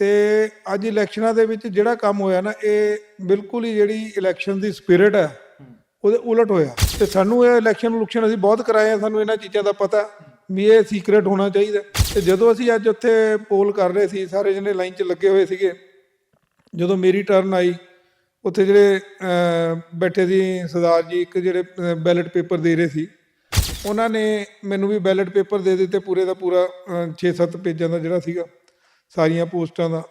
ਤੇ ਅੱਜ ਇਲੈਕਸ਼ਨਾਂ ਦੇ ਵਿੱਚ ਜਿਹੜਾ ਕੰਮ ਹੋਇਆ ਨਾ, ਇਹ ਬਿਲਕੁਲ ਹੀ ਜਿਹੜੀ ਇਲੈਕਸ਼ਨ ਦੀ ਸਪਿਰਿਟ ਹੈ, ਉਹਦੇ ਉਲਟ ਹੋਇਆ। ਤੇ ਸਾਨੂੰ ਇਹ ਇਲੈਕਸ਼ਨ ਇਲੈਕਸ਼ਨ ਅਸੀਂ ਬਹੁਤ ਕਰਾਏ ਆ, ਸਾਨੂੰ ਇਹਨਾਂ ਚੀਜ਼ਾਂ ਦਾ ਪਤਾ ਵੀ ਇਹ ਸੀਕ੍ਰੇਟ ਹੋਣਾ ਚਾਹੀਦਾ। ਤੇ ਜਦੋਂ ਅਸੀਂ ਅੱਜ ਉੱਥੇ ਪੋਲ ਕਰ ਰਹੇ ਸੀ, ਸਾਰੇ ਜਣੇ ਲਾਈਨ 'ਚ ਲੱਗੇ ਹੋਏ ਸੀਗੇ, ਜਦੋਂ ਮੇਰੀ ਟਰਨ ਆਈ, ਉੱਥੇ ਜਿਹੜੇ ਬੈਠੇ ਸੀ ਸਰਦਾਰ ਜੀ, ਇੱਕ ਜਿਹੜੇ ਬੈਲਟ ਪੇਪਰ ਦੇ ਰਹੇ ਸੀ, ਉਹਨਾਂ ਨੇ ਮੈਨੂੰ ਵੀ ਬੈਲਟ ਪੇਪਰ ਦੇ ਦਿੱਤੇ ਪੂਰੇ ਦਾ ਪੂਰਾ 6-7 ਪੇਜਾਂ ਦਾ ਜਿਹੜਾ ਸੀਗਾ। ਸਾਰੀਆਂ ਪੋਸਟਾਂ ਦਾ।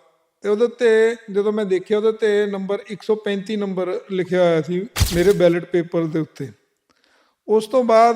ਤੇ ਉਹਦੇ ਉੱਤੇ ਜਦੋਂ ਮੈਂ ਦੇਖਿਆ, ਉਹਦੇ ਉੱਤੇ ਨੰਬਰ 135 ਨੰਬਰ ਲਿਖਿਆ ਹੋਇਆ ਸੀ ਮੇਰੇ ਬੈਲਟ ਪੇਪਰ ਦੇ ਉੱਤੇ। ਉਸ ਤੋਂ ਬਾਅਦ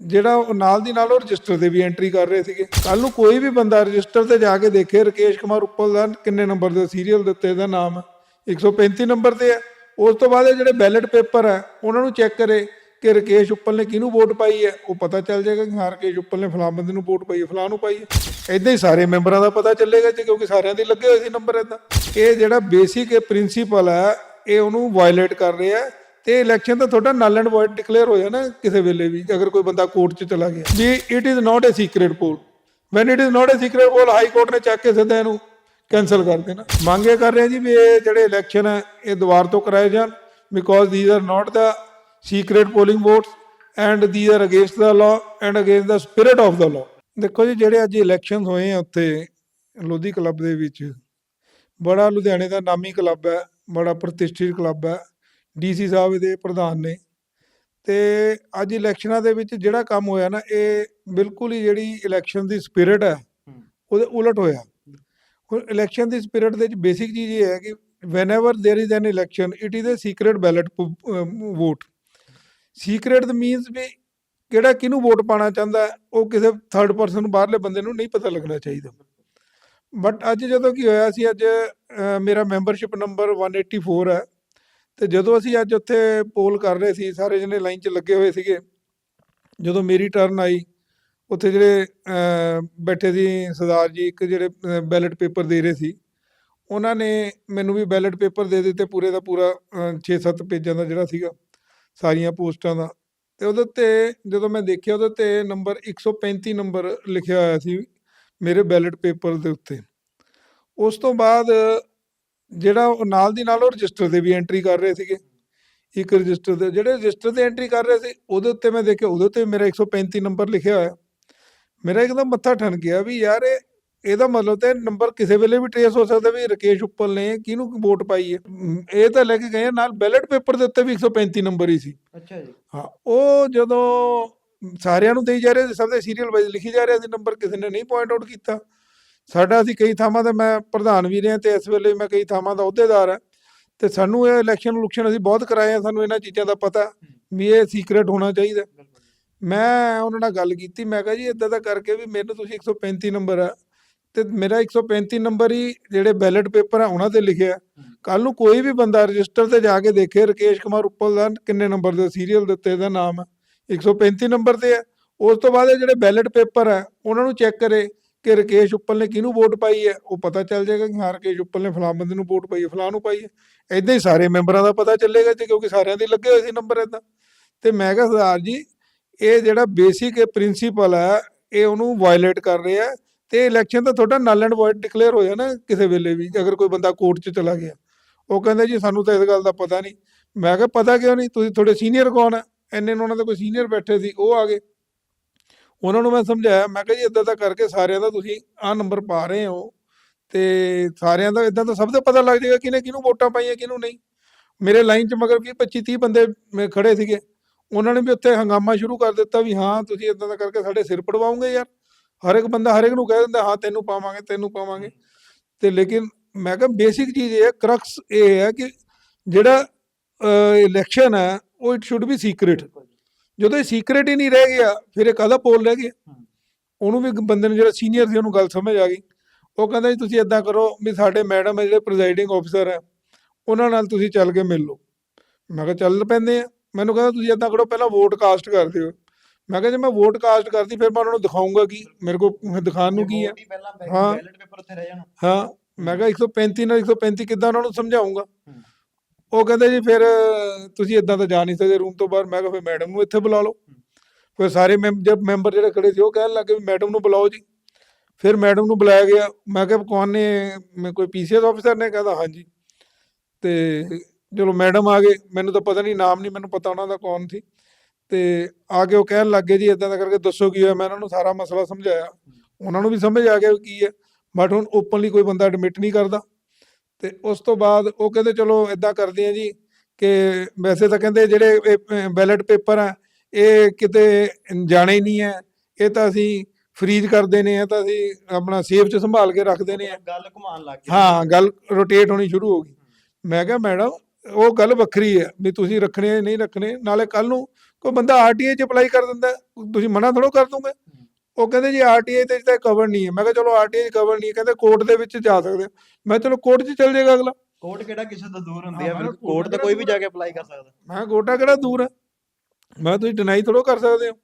ਜਿਹੜਾ ਨਾਲ ਦੀ ਨਾਲ ਉਹ ਰਜਿਸਟਰ ਤੇ ਵੀ ਐਂਟਰੀ ਕਰ ਰਹੇ ਸੀਗੇ। ਕੱਲ ਨੂੰ ਕੋਈ ਵੀ ਬੰਦਾ ਰਜਿਸਟਰ ਤੇ ਜਾ ਕੇ ਦੇਖੇ, ਰਕੇਸ਼ ਕੁਮਾਰ ਉੱਪਲ ਦਾ ਕਿੰਨੇ ਨੰਬਰ ਦੇ, ਸੀਰੀਅਲ ਦਿੱਤੇ ਇਹਦਾ ਨਾਮ। ਹੈ 135 ਨੰਬਰ ਤੇ ਹੈ। ਉਸ ਤੋਂ ਬਾਅਦ ਇਹ ਜਿਹੜੇ ਬੈਲਟ ਪੇਪਰ ਹੈ, ਉਹਨਾਂ ਨੂੰ ਚੈੱਕ ਕਰੇ। ਕਿ ਰਕੇਸ਼ ਉੱਪਲ ਨੇ ਕਿਹਨੂੰ ਵੋਟ ਪਾਈ ਹੈ? ਉਹ ਪਤਾ ਚੱਲ ਜਾਏਗਾ ਕਿ ਹਾਂ, ਰਕੇਸ਼ ਉੱਪਲ ਨੇ ਫਲਾਂ ਬੰਦੇ ਨੂੰ ਵੋਟ ਪਾਈ ਹੈ ਫਲਾਂ ਨੂੰ ਪਾਈ ਹੈ। ਇਦਾਂ ਹੀ ਸਾਰੇ ਮੈਂਬਰਾਂ ਦਾ ਪਤਾ ਚੱਲੇਗਾ ਜੀ, ਕਿਉਂਕਿ ਸਾਰਿਆਂ ਦੇ ਲੱਗੇ ਹੋਏ ਸੀ ਨੰਬਰ ਇਦਾਂ ਇਹ ਜਿਹੜਾ ਬੇਸਿਕ ਇਹ ਪ੍ਰਿੰਸੀਪਲ ਹੈ, ਇਹ ਉਹਨੂੰ ਵਾਇਲੇਟ ਕਰ ਰਿਹਾ ਹੈ ਤੇ ਇਲੈਕਸ਼ਨ ਤਾਂ ਤੁਹਾਡਾ ਨਲ ਐਂਡ ਵਾਇਡ ਡਿਕਲੇਅਰ ਹੋ ਜਾਣਾ ਕਿਸੇ ਵੇਲੇ ਵੀ, ਅਗਰ ਕੋਈ ਬੰਦਾ ਕੋਰਟ 'ਚ ਚਲਾ ਗਿਆ। ਜੀ it is not a secret poll when it is not a secret poll high court ਨੇ ਚੱਕ ਕੇ ਸਿੱਧਾ ਇਹਨੂੰ ਕੈਨਸਲ ਕਰ ਦੇਣਾ। ਮੰਗ ਇਹ ਕਰ ਰਹੇ ਜੀ ਵੀ ਇਹ ਜਿਹੜੇ ਇਲੈਕਸ਼ਨ ਹੈ, ਇਹ ਦੁਬਾਰ ਤੋਂ ਕਰਾਏ ਜਾਣ because these are not the secret polling votes and they are against the law and against the spirit of the law ਦੇਖੋ ਜੀ, ਜਿਹੜੇ ਅੱਜ ਇਲੈਕਸ਼ਨ ਹੋਏ ਆ ਉੱਥੇ, ਲੋਧੀ ਕਲੱਬ ਦੇ ਵਿੱਚ, ਬੜਾ ਲੁਧਿਆਣੇ ਦਾ ਨਾਮੀ ਕਲੱਬ ਹੈ, ਬੜਾ ਪ੍ਰਤਿਸ਼ਠਿਤ ਕਲੱਬ ਹੈ ਡੀਸੀ ਸਾਹਿਬ ਦੇ ਪ੍ਰਧਾਨ ਨੇ। ਤੇ ਅੱਜ ਇਲੈਕਸ਼ਨਾਂ ਦੇ ਵਿੱਚ ਜਿਹੜਾ ਕੰਮ ਹੋਇਆ ਨਾ, ਇਹ ਬਿਲਕੁਲ ਹੀ ਜਿਹੜੀ ਇਲੈਕਸ਼ਨ ਦੀ ਸਪਿਰਿਟ ਹੈ, ਉਹਦੇ ਉਲਟ ਹੋਇਆ। ਹੁਣ ਇਲੈਕਸ਼ਨ ਦੀ ਸਪਿਰਿਟ ਦੇ ਵਿੱਚ ਬੇਸਿਕ ਚੀਜ਼ ਇਹ ਹੈ ਕਿ whenever there is an election it is a secret ballot vote secret means ਵੀ ਕਿਹੜਾ ਕਿਹਨੂੰ ਵੋਟ ਪਾਣਾ ਚਾਹੁੰਦਾ ਉਹ ਕਿਸੇ ਥਰਡ ਪਰਸਨ ਬਾਹਰਲੇ ਬੰਦੇ ਨੂੰ ਨਹੀਂ ਪਤਾ ਲੱਗਣਾ ਚਾਹੀਦਾ। ਬਟ ਅੱਜ ਜਦੋਂ ਕੀ ਹੋਇਆ ਸੀ, ਅੱਜ ਮੇਰਾ ਮੈਂਬਰਸ਼ਿਪ ਨੰਬਰ 184 ਹੈ, ਤੇ ਜਦੋਂ ਅਸੀਂ ਅੱਜ ਉੱਥੇ ਪੋਲ ਕਰ ਰਹੇ ਸੀ, ਸਾਰੇ ਜਣੇ ਲਾਈਨ 'ਚ ਲੱਗੇ ਹੋਏ ਸੀਗੇ, ਜਦੋਂ ਮੇਰੀ ਟਰਨ ਆਈ, ਉੱਥੇ ਜਿਹੜੇ ਬੈਠੇ ਸੀ ਸਰਦਾਰ ਜੀ, ਇੱਕ ਜਿਹੜੇ ਬੈਲਟ ਪੇਪਰ ਦੇ ਰਹੇ ਸੀ, ਉਹਨਾਂ ਨੇ ਮੈਨੂੰ ਵੀ ਬੈਲਟ ਪੇਪਰ ਦੇ ਦਿੱਤੇ ਪੂਰੇ ਦਾ ਪੂਰਾ 6-7 ਪੇਜਾਂ ਦਾ ਜਿਹੜਾ ਸੀਗਾ। ਸਾਰੀਆਂ ਪੋਸਟਾਂ ਦਾ। ਤੇ ਉਹਦੇ ਉੱਤੇ ਜਦੋਂ ਮੈਂ ਦੇਖਿਆ ਉਹਦੇ ਉੱਤੇ ਨੰਬਰ 135 ਨੰਬਰ ਲਿਖਿਆ ਹੋਇਆ ਸੀ ਮੇਰੇ ਬੈਲਟ ਪੇਪਰ ਦੇ ਉੱਤੇ। ਉਸ ਤੋਂ ਬਾਅਦ ਜਿਹੜਾ ਉਹ ਨਾਲ ਦੀ ਨਾਲ ਉਹ ਰਜਿਸਟਰ ਤੇ ਵੀ ਐਂਟਰੀ ਕਰ ਰਹੇ ਸੀਗੇ। ਇੱਕ ਰਜਿਸਟਰ ਦੇ, ਜਿਹੜੇ ਰਜਿਸਟਰ ਤੇ ਐਂਟਰੀ ਕਰ ਰਹੇ ਸੀ, ਉਹਦੇ ਉੱਤੇ ਮੈਂ ਦੇਖਿਆ, ਉਹਦੇ ਉੱਤੇ ਮੇਰਾ 135 ਨੰਬਰ ਲਿਖਿਆ ਹੋਇਆ। ਮੇਰਾ ਇੱਕਦਮ ਮੱਥਾ ਠਣ ਗਿਆ ਵੀ ਯਾਰ ਇਹ ਇਹਦਾ ਮਤਲਬ ਤੇ ਨੰਬਰ ਕਿਸੇ ਵੇਲੇ ਵੀ ਟ੍ਰੇਸ ਹੋ ਸਕਦਾ ਵੀ ਰਕੇਸ਼ ਉੱਪਲ ਨੇ ਕਿਹਨੂੰ ਵੋਟ ਪਾਈ ਹੈ। ਇਹ ਤਾਂ ਲੈ ਕੇ ਗਏ ਨਾਲ ਬੈਲਟ ਪੇਪਰ ਦੇ ਉੱਤੇ ਵੀ 135 ਨੰਬਰ ਹੀ ਸੀ। ਅੱਛਾ ਜੀ। ਹਾਂ ਉਹ ਜਦੋਂ ਸਾਰਿਆਂ ਨੂੰ ਦੇਈ ਜਾ ਰਹੇ ਸੀ ਸਭ ਦੇ ਸੀਰੀਅਲ ਵਾਈਜ਼ ਲਿਖੀ ਜਾ ਰਿਹਾ ਸੀ ਨੰਬਰ ਕਿਸੇ ਨੇ ਨਹੀਂ ਪੁਆਇੰਟ ਆਊਟ ਕੀਤਾ। ਸਾਡਾ ਅਸੀਂ ਕਈ ਥਾਵਾਂ ਤੇ ਮੈਂ ਪ੍ਰਧਾਨ ਵੀ ਰਿਹਾ ਤੇ ਇਸ ਵੇਲੇ ਮੈਂ ਕਈ ਥਾਵਾਂ ਦਾ ਅਹੁਦੇਦਾਰ ਹਾਂ। ਤੇ ਸਾਨੂੰ ਇਹ ਇਲੈਕਸ਼ਨ ਇਲੈਕਸ਼ਨ ਅਸੀਂ ਬਹੁਤ ਕਰਾਏ ਆ ਸਾਨੂੰ ਇਹਨਾਂ ਚੀਜ਼ਾਂ ਦਾ ਪਤਾ ਵੀ ਇਹ ਸੀਕ੍ਰੀਟ ਹੋਣਾ ਚਾਹੀਦਾ। ਮੈਂ ਉਹਨਾਂ ਨਾਲ ਗੱਲ ਕੀਤੀ ਮੈਂ ਕਿਹਾ ਜੀ ਇਦਾਂ ਦਾ ਕਰਕੇ ਵੀ ਮੈਨੂੰ ਤੁਸੀਂ 135 ਨੰਬਰ ਆ ਤੇ ਮੇਰਾ 135 ਨੰਬਰ ਹੀ ਜਿਹੜੇ ਬੈਲਟ ਪੇਪਰ ਆ, ਉਹਨਾਂ ਤੇ ਲਿਖਿਆ ਕੱਲ ਨੂੰ ਕੋਈ ਵੀ ਬੰਦਾ ਰਜਿਸਟਰ ਤੇ ਜਾ ਕੇ ਦੇਖੇ, ਰਕੇਸ਼ ਕੁਮਾਰ ਉੱਪਲ ਦਾ ਕਿੰਨੇ ਨੰਬਰ ਦੇ, ਸੀਰੀਅਲ ਦਿੱਤੇ ਉੱਤੇ ਇਹਦਾ ਨਾਮ ਹੈ। 135 ਨੰਬਰ ਤੇ ਹੈ। ਉਸ ਤੋਂ ਬਾਅਦ ਜਿਹੜੇ ਬੈਲਟ ਪੇਪਰ ਹੈ, ਉਹਨਾਂ ਨੂੰ ਚੈੱਕ ਕਰੇ ਕਿ ਰਕੇਸ਼ ਉੱਪਲ ਨੇ ਕਿਹਨੂੰ ਵੋਟ ਪਾਈ ਹੈ। ਉਹ ਪਤਾ ਚੱਲ ਜਾਏਗਾ ਕਿ ਹਾਂ, ਰਕੇਸ਼ ਉੱਪਲ ਨੇ ਫਲਾਂ ਬੰਦੇ ਨੂੰ ਵੋਟ ਪਾਈ ਹੈ ਫਲਾਂ ਨੂੰ ਪਾਈ ਹੈ। ਇਦਾਂ ਹੀ ਸਾਰੇ ਮੈਂਬਰਾਂ ਦਾ ਪਤਾ ਚੱਲੇਗਾ ਜੀ, ਕਿਉਂਕਿ ਸਾਰਿਆਂ ਦੇ ਲੱਗੇ ਹੋਏ ਸੀ ਨੰਬਰ ਇਦਾਂ। ਤੇ ਮੈਂ ਕਿਹਾ, ਸਰਦਾਰ ਜੀ, ਇਹ ਜਿਹੜਾ ਬੇਸਿਕ ਪ੍ਰਿੰਸੀਪਲ ਹੈ, ਇਹ ਉਹਨੂੰ ਵਾਇਲੇਟ ਕਰ ਰਿਹਾ ਤੇ ਇਲੈਕਸ਼ਨ ਤਾਂ ਤੁਹਾਡਾ ਨਲ ਐਂਡ ਵੋਇਡ ਡਿਕਲੇਅਰ ਹੋ ਜਾਣਾ ਕਿਸੇ ਵੇਲੇ ਵੀ ਅਗਰ ਕੋਈ ਬੰਦਾ ਕੋਰਟ 'ਚ ਚਲਾ ਗਿਆ। ਉਹ ਕਹਿੰਦੇ ਜੀ ਸਾਨੂੰ ਤਾਂ ਇਸ ਗੱਲ ਦਾ ਪਤਾ ਨਹੀਂ। ਮੈਂ ਕਿਹਾ, ਪਤਾ ਕਿਉਂ ਨਹੀਂ? ਤੁਸੀਂ ਤੁਹਾਡੇ ਸੀਨੀਅਰ ਕੌਣ ਹੈ ਇੰਨੇ ਨੂੰ ਉਹਨਾਂ ਦੇ ਕੋਈ ਸੀਨੀਅਰ ਬੈਠੇ ਸੀ, ਉਹ ਆ ਗਏ। ਉਹਨਾਂ ਨੂੰ ਮੈਂ ਸਮਝਾਇਆ, ਮੈਂ ਕਿਹਾ ਜੀ ਇਦਾਂ ਦਾ ਕਰਕੇ ਸਾਰਿਆਂ ਦਾ ਤੁਸੀਂ ਆਹ ਨੰਬਰ ਪਾ ਰਹੇ ਹੋ ਤੇ ਸਾਰਿਆਂ ਦਾ ਇਦਾਂ ਤਾਂ ਸਭ ਦਾ ਪਤਾ ਲੱਗ ਜਾਏਗਾ ਕਿਹਨੇ ਕਿਹਨੂੰ ਵੋਟਾਂ ਪਾਈਆਂ, ਕਿਹਨੂੰ ਨਹੀਂ। ਮੇਰੇ ਲਾਈਨ 'ਚ ਮਗਰ ਕੀ 25 30 ਬੰਦੇ ਮੇ ਖੜੇ ਸੀਗੇ। ਉਹਨਾਂ ਨੇ ਵੀ ਉੱਥੇ ਹੰਗਾਮਾ ਸ਼ੁਰੂ ਕਰ ਦਿੱਤਾ ਵੀ ਹਾਂ, ਤੁਸੀਂ ਇਦਾਂ ਦਾ ਕਰਕੇ ਸਾਡੇ ਸਿਰ ਪੜਵਾਉਂਗੇ ਯਾਰ। ਹਰ ਇੱਕ ਬੰਦਾ ਹਰ ਇੱਕ ਨੂੰ ਕਹਿ ਦਿੰਦਾ ਹਾਂ ਤੈਨੂੰ ਪਾਵਾਂਗੇ ਤੈਨੂੰ ਪਾਵਾਂਗੇ। ਤੇ ਲੇਕਿਨ ਮੈਂ ਕਿਹਾ ਬੇਸਿਕ ਚੀਜ਼ ਇਹ ਹੈ ਕਰਕਸ ਇਹ ਹੈ ਕਿ ਜਿਹੜਾ ਇਲੈਕਸ਼ਨ ਹੈ ਉਹ ਇਟ ਸ਼ੁੱਡ ਬੀ ਸੀਕ੍ਰੀਟ ਜਦੋਂ ਇਹ ਸੀਕ੍ਰੀਟ ਹੀ ਨਹੀਂ ਰਹਿ ਗਿਆ ਫਿਰ ਇਹ ਕਾਹਦਾ ਪੋਲ ਰਹਿ ਗਿਆ। ਉਹਨੂੰ ਵੀ ਬੰਦੇ ਨੂੰ ਜਿਹੜਾ ਸੀਨੀਅਰ ਸੀ ਉਹਨੂੰ ਗੱਲ ਸਮਝ ਆ ਗਈ। ਉਹ ਕਹਿੰਦਾ ਜੀ ਤੁਸੀਂ ਇਦਾਂ ਕਰੋ ਵੀ ਸਾਡੇ ਮੈਡਮ ਹੈ ਜਿਹੜੇ ਪ੍ਰੈਜ਼ਾਈਡਿੰਗ ਆਫੀਸਰ ਹੈ ਉਹਨਾਂ ਨਾਲ ਤੁਸੀਂ ਚੱਲ ਕੇ ਮਿਲ ਲਓ। ਮੈਂ ਕਿਹਾ ਚੱਲ ਪੈਂਦੇ ਆ। ਮੈਨੂੰ ਕਹਿੰਦਾ ਤੁਸੀਂ ਇਦਾਂ ਕਰੋ ਪਹਿਲਾਂ ਵੋਟ ਕਾਸਟ ਕਰ ਦਿਓ। ਮੈਂ ਕਿਹਾ ਜੇ ਮੈਂ ਵੋਟ ਕਾਸਟ ਕਰਦੀ ਫਿਰ ਮੈਂ ਉਹਨਾਂ ਨੂੰ ਦਿਖਾਉਂਗਾ ਕੀ ਮੇਰੇ ਕੋਲ ਦਿਖਾਉਣ ਨੂੰ ਕੀ ਹੈ। ਹਾਂ। ਬੈਲਟ ਪੇਪਰ ਉੱਥੇ ਰਹਿ ਜਾਣ। ਹਾਂ ਮੈਂ ਕਿਹਾ 135 ਨਾਲ 135 ਕਿੱਦਾਂ ਉਹਨਾਂ ਨੂੰ ਸਮਝਾਉਂਗਾ। ਉਹ ਕਹਿੰਦੇ ਜੀ ਫਿਰ ਤੁਸੀਂ ਇਦਾਂ ਤਾਂ ਜਾ ਨਹੀਂ ਸਕਦੇ ਰੂਮ ਤੋਂ ਬਾਹਰ। ਮੈਂ ਕਿਹਾ ਫਿਰ ਮੈਡਮ ਨੂੰ ਇੱਥੇ ਬੁਲਾ ਲਓ। ਫਿਰ ਸਾਰੇ ਜਦ ਮੈਂਬਰ ਜਿਹੜੇ ਖੜੇ ਸੀ ਉਹ ਕਹਿਣ ਲੱਗੇ ਵੀ ਮੈਡਮ ਨੂੰ ਬੁਲਾਓ ਜੀ। ਫਿਰ ਮੈਡਮ ਨੂੰ ਬੁਲਾਇਆ ਗਿਆ। ਮੈਂ ਕਿਹਾ ਕੌਣ ਨੇ? ਮੈਂ ਕੋਈ ਪੀਸੀਐਸ ਆਫੀਸਰ ਨੇ? ਕਹਿੰਦਾ ਹਾਂਜੀ। ਤੇ ਚਲੋ ਮੈਡਮ ਆ ਗਏ। ਮੈਨੂੰ ਤਾਂ ਪਤਾ ਨਹੀਂ ਨਾਮ ਨਹੀਂ ਮੈਨੂੰ ਪਤਾ ਉਹਨਾਂ ਦਾ ਕੌਣ ਸੀ। ਤੇ ਆ ਕੇ ਉਹ ਕਹਿਣ ਲੱਗੇ ਜੀ ਇਦਾਂ ਦਾ ਕਰਕੇ ਦੱਸੋ ਕੀ ਹੋਇਆ? ਮੈਂ ਉਹਨਾਂ ਨੂੰ ਸਾਰਾ ਮਸਲਾ ਸਮਝਾਇਆ। ਉਹਨਾਂ ਨੂੰ ਵੀ ਸਮਝ ਆ ਗਿਆ ਵੀ ਕੀ ਹੈ। ਬਟ ਹੁਣ ਓਪਨਲੀ ਕੋਈ ਬੰਦਾ ਐਡਮਿਟ ਨਹੀਂ ਕਰਦਾ। ਤੇ ਉਸ ਤੋਂ ਬਾਅਦ ਉਹ ਕਹਿੰਦੇ ਚਲੋ ਇਦਾਂ ਕਰਦੇ ਆ ਜੀ ਕਿ ਵੈਸੇ ਤਾਂ ਕਹਿੰਦੇ ਜਿਹੜੇ ਬੈਲਟ ਪੇਪਰ ਆ ਇਹ ਕਿਤੇ ਜਾਣੇ ਨਹੀਂ ਹੈ। ਇਹ ਤਾਂ ਅਸੀਂ ਫਰੀਜ਼ ਕਰਦੇ ਨੇ ਇਹ ਤਾਂ ਅਸੀਂ ਆਪਣਾ ਸੇਫ 'ਚ ਸੰਭਾਲ ਕੇ ਰੱਖਦੇ ਨੇ ਗੱਲ ਘੁਮਾਉਣ ਲੱਗ ਗਏ। ਹਾਂ ਗੱਲ ਰੋਟੇਟ ਹੋਣੀ ਸ਼ੁਰੂ ਹੋ ਗਈ। ਮੈਂ ਕਿਹਾ ਮੈਡਮ ਉਹ ਗੱਲ ਵੱਖਰੀ ਹੈ ਵੀ ਤੁਸੀਂ ਰੱਖਣੇ ਆ, ਨਹੀਂ ਰੱਖਣੇ? ਨਾਲੇ ਕੱਲ ਨੂੰ ਕੋਈ ਬੰਦਾ ਆਰਟੀਆਈ 'ਚ ਅਪਲਾਈ ਕਰ ਦਿੰਦਾ ਤੁਸੀਂ ਮਨਾ ਥੋੜੋ ਕਰ ਦੋਗੇ। ਉਹ ਕਹਿੰਦੇ ਜੀ ਆਰਟੀਆਈ ਤੇ ਤਾਂ ਕਵਰ ਨਹੀਂ ਹੈ। ਮੈਂ ਕਿਹਾ ਚਲੋ ਆਰਟੀਆਈ ਕਵਰ ਨਹੀਂ ਹੈ ਕਹਿੰਦੇ ਕੋਰਟ ਦੇ ਵਿੱਚ ਜਾ ਸਕਦੇ ਮੈਂ ਚਲੋ ਕੋਰਟ 'ਚ ਚੱਲ ਜਾਏਗਾ ਅਗਲਾ। ਕੋਰਟ ਕਿਹੜਾ ਕਿਸੇ ਤੋਂ ਦੂਰ ਹੁੰਦੀ ਹਾਂ, ਕੋਰਟ ਤੇ ਕੋਈ ਵੀ ਜਾ ਕੇ ਅਪਲਾਈ ਕਰ ਸਕਦਾ। ਮੈਂ ਕੋਟਾ ਕਿਹੜਾ ਦੂਰ ਹੈ? ਮੈਂ ਤੁਸੀਂ ਡਿਨਾਈ ਥੋੜੋ ਕਰ ਸਕਦੇ ਹੋ।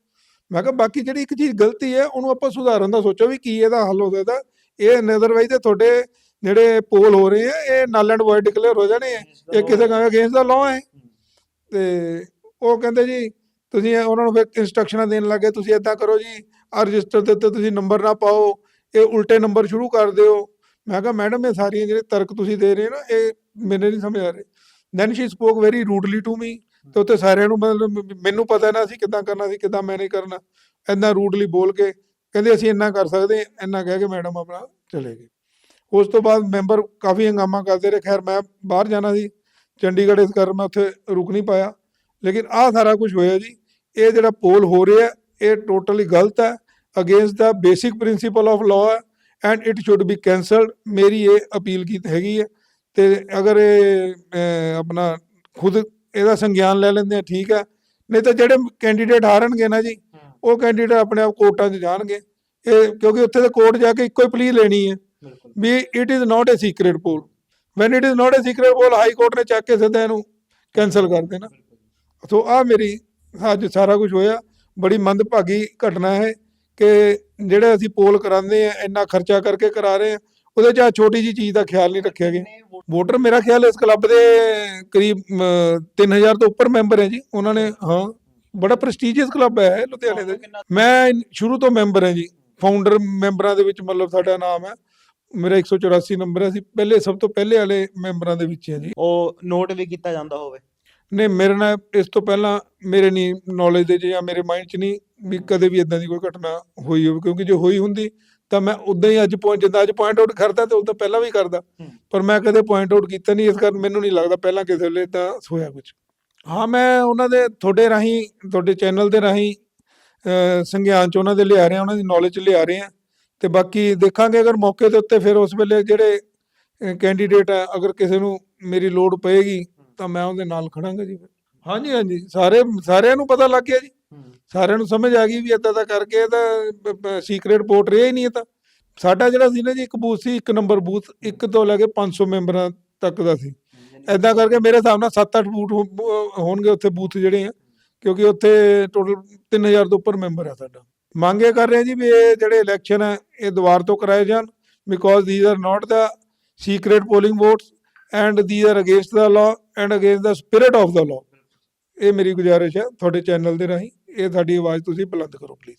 ਮੈਂ ਕਿਹਾ ਬਾਕੀ ਜਿਹੜੀ ਇੱਕ ਚੀਜ਼ ਗਲਤੀ ਹੈ ਉਹਨੂੰ ਆਪਾਂ ਸੁਧਾਰਨ ਦਾ ਸੋਚੋ ਵੀ ਕੀ ਇਹਦਾ ਹੱਲ ਹੋ ਸਕਦਾ। ਇਹ ਨਜ਼ਰਵਾਈ ਤੇ ਤੁਹਾਡੇ ਜਿਹੜੇ ਪੋਲ ਹੋ ਰਹੇ ਆ ਇਹ ਨਲ ਐਂਡ ਵੋਇਡ ਡਿਕਲੇਅਰ ਹੋ ਜਾਣੇ ਆ ਇਹ ਕਿਸੇ ਕੰਮ ਅਗੇਂਸਟ ਦਾ ਲਾਅ ਹੈ। ਤੇ ਉਹ ਕਹਿੰਦੇ ਜੀ ਤੁਸੀਂ ਉਹਨਾਂ ਨੂੰ ਫਿਰ ਇਨਸਟਰਕਸ਼ਨਾਂ ਦੇਣ ਲੱਗੇ ਤੁਸੀਂ ਇਦਾਂ ਕਰੋ ਜੀ ਆ ਰਜਿਸਟਰ ਦੇ ਉੱਤੇ ਤੁਸੀਂ ਨੰਬਰ ਨਾ ਪਾਓ, ਇਹ ਉਲਟੇ ਨੰਬਰ ਸ਼ੁਰੂ ਕਰ ਦਿਓ। ਮੈਂ ਕਿਹਾ, ਮੈਡਮ, ਇਹ ਸਾਰੀਆਂ ਜਿਹੜੇ ਤਰਕ ਤੁਸੀਂ ਦੇ ਰਹੇ ਹੋ ਨਾ, ਇਹ ਮੈਨੂੰ ਨਹੀਂ ਸਮਝ ਆ ਰਹੇ। Then she spoke very rudely to me ਤੇ ਉੱਤੇ ਸਾਰਿਆਂ ਨੂੰ ਮਤਲਬ ਮੈਨੂੰ ਪਤਾ ਨਾ ਸੀ ਕਿੱਦਾਂ ਕਰਨਾ ਸੀ, ਕਿੱਦਾਂ ਮੈਂ ਨਹੀਂ ਕਰਨਾ। ਇੰਨਾ ਰੂਡਲੀ ਬੋਲ ਕੇ ਕਹਿੰਦੇ, ਅਸੀਂ ਇੰਨਾ ਕਰ ਸਕਦੇ ਇੰਨਾ ਕਹਿ ਕੇ ਮੈਡਮ ਆਪਣਾ ਚਲੇ ਗਏ। ਉਸ ਤੋਂ ਬਾਅਦ ਮੈਂਬਰ ਕਾਫੀ ਹੰਗਾਮਾ ਕਰਦੇ ਰਹੇ। ਖੈਰ, ਮੈਂ ਬਾਹਰ ਜਾਣਾ ਸੀ, ਚੰਡੀਗੜ੍ਹ ਇਸ ਕਾਰਨ ਮੈਂ ਉੱਥੇ ਰੁਕ ਨਹੀਂ ਪਾਇਆ। ਲੇਕਿਨ ਆਹ ਸਾਰਾ ਕੁਝ ਹੋਇਆ ਜੀ ਇਹ ਜਿਹੜਾ ਪੋਲ ਹੋ ਰਿਹਾ ਇਹ ਟੋਟਲੀ ਗਲਤ ਹੈ against the basic principle of law ਹੈ and it should be cancelled ਮੇਰੀ ਇਹ ਅਪੀਲ ਕੀ ਹੈਗੀ ਹੈ ਤੇ ਅਗਰ ਇਹ ਆਪਣਾ ਖੁਦ ਇਹਦਾ ਸੰਗਿਆਨ ਲੈ ਲੈਂਦੇ ਆ ਠੀਕ ਹੈ। ਨਹੀਂ ਤਾਂ ਜਿਹੜੇ ਕੈਂਡੀਡੇਟ ਹਾਰਨਗੇ ਨਾ ਜੀ ਉਹ ਕੈਂਡੀਡੇਟ ਆਪਣੇ ਆਪ ਕੋਰਟਾਂ 'ਚ ਜਾਣਗੇ। ਇਹ ਕਿਉਂਕਿ ਉੱਥੇ ਤੇ ਕੋਰਟ ਜਾ ਕੇ ਇੱਕੋ ਹੀ ਪਲੀ ਲੈਣੀ ਹੈ ਵੀ it is not a secret poll when it is not a secret poll high court ਨੇ ਚੱਕ ਕੇ ਸਿੱਧਾ ਇਹਨੂੰ ਕੈਨਸਲ ਕਰ ਦੇਣਾ। ਸੋ ਆ ਮੇਰੀ ਅੱਜ ਸਾਰਾ ਕੁਝ ਹੋਇਆ। ਬੜੀ ਮੰਦਭਾਗੀ ਘਟਨਾ ਹੈ ਕਿ ਜਿਹੜੇ ਅਸੀਂ ਪੋਲ ਕਰਾਉਂਦੇ ਆ ਇੰਨਾ ਖਰਚਾ ਕਰਕੇ ਕਰਾ ਰਹੇ ਆ ਉਹਦੇ 'ਚ ਆਹ ਛੋਟੀ ਜੀ ਚੀਜ਼ ਦਾ ਖਿਆਲ ਨਹੀਂ ਰੱਖਿਆ ਗਿਆ। ਵੋਟਰ ਮੇਰਾ ਖਿਆਲ ਇਸ ਕਲੱਬ ਦੇ ਕਰੀਬ 3000 ਤੋਂ ਉੱਪਰ ਮੈਂਬਰ ਹੈ ਜੀ। ਉਹਨਾਂ ਨੇ, ਹਾਂ, ਬੜਾ ਪ੍ਰੈਸਟੀਜੀਅਸ ਕਲੱਬ ਹੈ ਲੁਧਿਆਣੇ ਦੇ। ਮੈਂ ਸ਼ੁਰੂ ਤੋਂ ਮੈਂਬਰ ਹਾਂ ਜੀ। ਫਾਊਂਡਰ ਮੈਂਬਰਾਂ ਦੇ ਵਿੱਚ ਮਤਲਬ ਸਾਡਾ ਨਾਮ ਹੈ। ਮੇਰਾ 184 ਨੰਬਰ ਹੈ। ਅਸੀਂ ਪਹਿਲੇ, ਸਭ ਤੋਂ ਪਹਿਲੇ ਵਾਲੇ ਮੈਂਬਰਾਂ ਦੇ ਵਿੱਚ ਹਾਂ ਜੀ। ਉਹ ਨੋਟ ਵੀ ਕੀਤਾ ਜਾਂਦਾ ਹੋਵੇ। ਨੇ ਮੇਰੇ ਨਾਲ ਇਸ ਤੋਂ ਪਹਿਲਾਂ ਮੇਰੇ ਨਹੀਂ ਨੌਲੇਜ ਦੇ ਜਾਂ ਮੇਰੇ ਮਾਈਂਡ 'ਚ ਨਹੀਂ ਵੀ ਕਦੇ ਵੀ ਇਦਾਂ ਦੀ ਕੋਈ ਘਟਨਾ ਹੋਈ ਹੋਵੇ ਕਿਉਂਕਿ ਜੇ ਹੋਈ ਹੁੰਦੀ ਤਾਂ ਮੈਂ ਉਦਾਂ ਹੀ ਅੱਜ ਪੁਆਇੰਟ ਜਿੱਦਾਂ ਅੱਜ ਪੁਆਇੰਟ ਆਊਟ ਕਰਦਾ ਤੇ ਉਦੋਂ ਪਹਿਲਾਂ ਵੀ ਕਰਦਾ। ਪਰ ਮੈਂ ਕਦੇ ਪੁਆਇੰਟ ਆਊਟ ਕੀਤਾ ਨਹੀਂ ਇਸ ਕਾਰਨ ਮੈਨੂੰ ਨਹੀਂ ਲੱਗਦਾ ਪਹਿਲਾਂ ਕਿਸੇ ਵੇਲੇ ਤਾਂ ਹੋਇਆ ਕੁਝ ਹਾਂ ਮੈਂ ਉਹਨਾਂ ਦੇ ਤੁਹਾਡੇ ਰਾਹੀਂ ਤੁਹਾਡੇ ਚੈਨਲ ਦੇ ਰਾਹੀਂ ਸੰਗਿਆਨ ਚ ਉਹਨਾਂ ਦੇ ਲਿਆ ਰਿਹਾ ਉਹਨਾਂ ਦੀ ਨੌਲੇਜ ਲਿਆ ਰਹੇ। ਆ ਤੇ ਬਾਕੀ ਦੇਖਾਂਗੇ ਅਗਰ ਮੌਕੇ ਦੇ ਉੱਤੇ ਫਿਰ ਉਸ ਵੇਲੇ ਜਿਹੜੇ ਕੈਂਡੀਡੇਟ ਆ ਅਗਰ ਕਿਸੇ ਨੂੰ ਮੇਰੀ ਲੋੜ ਪਏਗੀ ਤਾਂ ਮੈਂ ਉਹਦੇ ਨਾਲ ਖੜਾਂਗਾ ਜੀ ਫਿਰ। ਹਾਂਜੀ ਹਾਂਜੀ। ਸਾਰੇ ਸਾਰਿਆਂ ਨੂੰ ਪਤਾ ਲੱਗ ਗਿਆ ਜੀ। ਸਾਰਿਆਂ ਨੂੰ ਸਮਝ ਆ ਗਈ ਵੀ ਏਦਾਂ ਦਾ ਕਰਕੇ ਤਾਂ ਸੀਕ੍ਰੀਟ ਪੋਰਟ ਰਿਹਾ ਹੀ ਨਹੀਂ ਇਹ ਤਾਂ। ਸਾਡਾ ਜਿਹੜਾ ਸੀ ਨਾ ਜੀ ਇੱਕ ਬੂਥ ਸੀ ਇੱਕ ਨੰਬਰ ਬੂਥ ਇੱਕ ਤੋਂ ਲੈ ਕੇ 500 ਮੈਂਬਰਾਂ ਤੱਕ ਦਾ ਸੀ। ਐਦਾਂ ਕਰਕੇ ਮੇਰੇ ਹਿਸਾਬ ਨਾਲ 7-8 ਬੂਥ ਹੋਣਗੇ ਉੱਥੇ ਬੂਥ ਜਿਹੜੇ ਆ ਕਿਉਂਕਿ ਉੱਥੇ ਟੋਟਲ 3000 ਤੋਂ ਉੱਪਰ ਮੈਂਬਰ ਆ ਸਾਡਾ। ਮੰਗ ਕਰ ਰਹੇ ਜੀ ਵੀ ਇਹ ਜਿਹੜੇ ਇਲੈਕਸ਼ਨ ਹੈ ਇਹ ਦੁਬਾਰ ਤੋਂ ਕਰਾਏ ਜਾਣ because these are not the secret polling votes and they are against the law and against the spirit of the law ਇਹ ਮੇਰੀ ਗੁਜ਼ਾਰਿਸ਼ ਹੈ, ਤੁਹਾਡੇ ਚੈਨਲ ਦੇ ਰਾਹੀਂ ਇਹ ਸਾਡੀ ਆਵਾਜ਼ ਤੁਸੀਂ ਬੁਲੰਦ ਕਰੋ ਪਲੀਜ਼